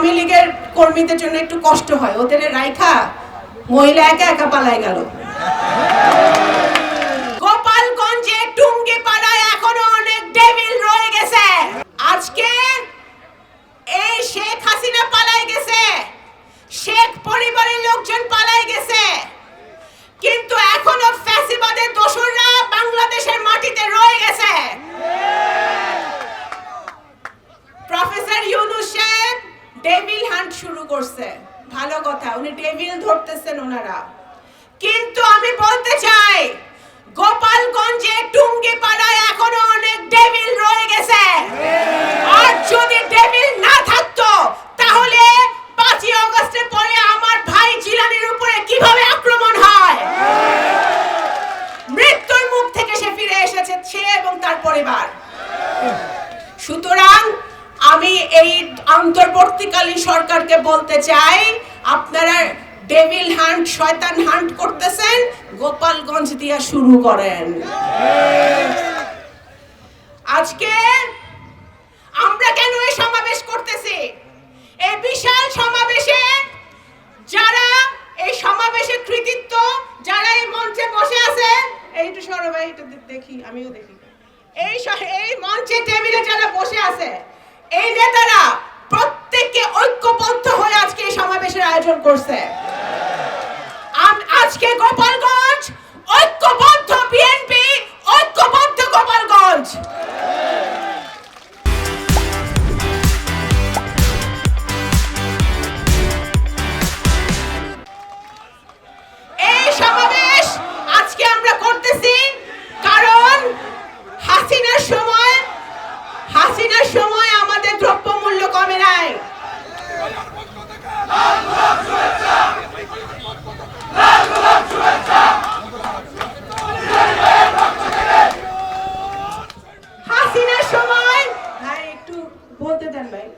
আওয়ামী লীগের কর্মীদের জন্য একটু কষ্ট হয়। ওদের রাইখা মহিলা একা একা পালায় গেল গোপালগঞ্জে টুঙ্গি পাড়ায় এখনও অনেক ডেভিল রয়ে গেছে আজকে এই শেখ হাসিনা পালাই গেছে শেখ পরিবারের লোকজন পালাই গেছে কিন্তু এখনও ফ্যাসিবাদের দোসররা বাংলাদেশের মাটিতে রয়ে গেছে প্রফেসর ইউনুস সাহেব ডেভিল হান্ট শুরু করছে। ভালো কথা, উনি ডেভিল ধরতেছেন ওনারা। কিন্তু আমি বলতে চাই, গোপালগঞ্জে টুঙ্গি পাড়ায় এখনও অনেক ডেভিল রয়ে গেছে। আর যদি ডেভিল না থাকতো, তাহলে পাঁচই অগস্টের পরে আমার ভাই জিলানির উপরে কীভাবে আক্রমণ হয়? মৃত্যুর মুখ থেকে সে ফিরে এসেছে, সে এবং তার পরিবার। সুতরাং আমি এই অন্তর্বর্তীকালীন সরকারকে বলতে চাই, আপনারা ডেভিল হান্ট শয়তান হান্ট করতেছেন, গোপালগঞ্জ দিয়া শুরু করেন। আজকে আমরা কেন এই সমাবেশ করতেছি? এই বিশাল সমাবেশে যারা এই সমাবেশে কৃতিত্ব, যারা এই মঞ্চে বসে আছে এইটু সরো ভাই, একটু দেখি, আমিও দেখি। এই এই মঞ্চে টেবিলে যারা বসে আছে, এই নেতারা এই আয়োজন করছে। আজকে গোপালগঞ্জ ঐক্যবদ্ধ বিএনপি ঐক্যবদ্ধ গোপালগঞ্জ। এই সমাবেশ আজকে আমরা করতেছি పోతే దాని భయం